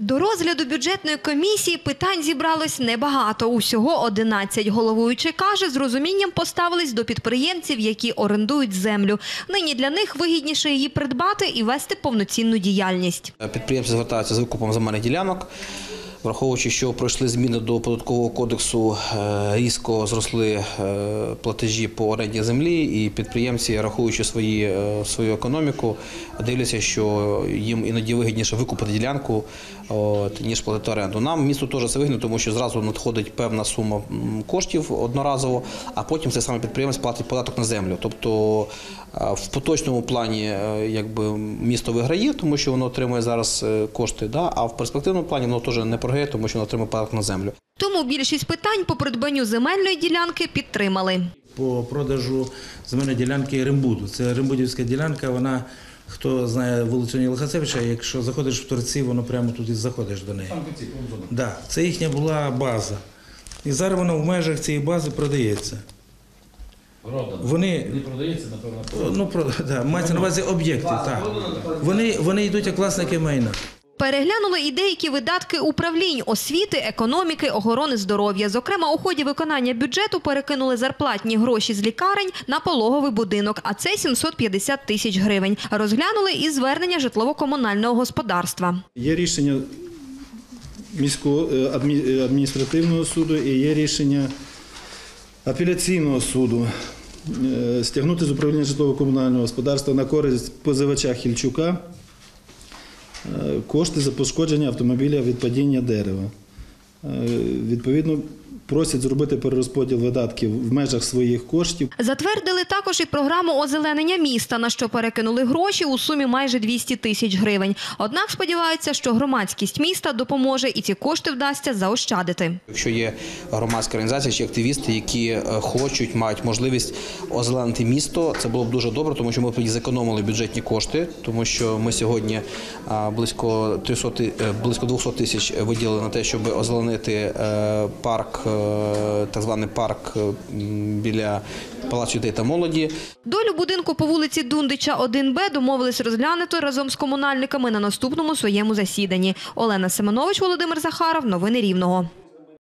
До розгляду бюджетної комісії питань зібралось небагато. Усього 11. Головуючий каже, з розумінням поставились до підприємців, які орендують землю. Нині для них вигідніше її придбати і вести повноцінну діяльність. Підприємці звертаються з викупом земельних ділянок. Враховуючи, що пройшли зміни до податкового кодексу, е, різко зросли е, платежі по оренді землі, і підприємці, рахуючи свої, е, свою економіку, дивляться, що їм іноді вигідніше викупити ділянку, ніж платити оренду. Нам місту теж це вигідно, тому що зразу надходить певна сума коштів одноразово, а потім цей самий підприємець платить податок на землю. Тобто в поточному плані е, якби, місто виграє, тому що воно отримує зараз е, кошти, да? а в перспективному плані воно теж не програє, тому що воно отримує податок на землю. Тому більшість питань по придбанню земельної ділянки підтримали. по продажу земельної ділянки Римбуду. Це Римбудівська ділянка, вона, хто знає вулицю Лихацевича, якщо заходиш в торці, воно прямо туди заходиш до неї. Да, це їхня була база. І зараз вона в межах цієї бази продається. Вони Не продається, напевно. ну про да, мається на увазі об'єкти. Так вони, вони йдуть як власники майна. Переглянули і деякі видатки управлінь освіти, економіки, охорони здоров'я. Зокрема, у ході виконання бюджету перекинули зарплатні гроші з лікарень на пологовий будинок, а це 750 тисяч гривень. Розглянули і звернення житлово-комунального господарства. Є рішення міського е, е, адміністративного суду і є рішення апеляційного суду Е, стягнути з управління житлово-комунального господарства на користь позивача Хільчука е, кошти за пошкодження автомобіля від падіння дерева. Е, Відповідно, просять зробити перерозподіл видатків в межах своїх коштів. Затвердили також і програму озеленення міста, на що перекинули гроші у сумі майже 200 тисяч гривень. Однак сподіваються, що громадськість міста допоможе і ці кошти вдасться заощадити. Якщо є громадські організації чи активісти, які е, хочуть, мають можливість озеленити місто, це було б дуже добре, тому що ми б тоді зекономили бюджетні кошти, тому що ми сьогодні близько 300, е, близько 200 тисяч виділили на те, щоб озеленити е, парк, е, так званий парк е, біля палацу дітей та молоді. Долю будинку по вулиці Дундича 1Б домовились розглянути разом з комунальниками на наступному своєму засіданні. Олена Семенович, Володимир Захаров. Новини Рівного.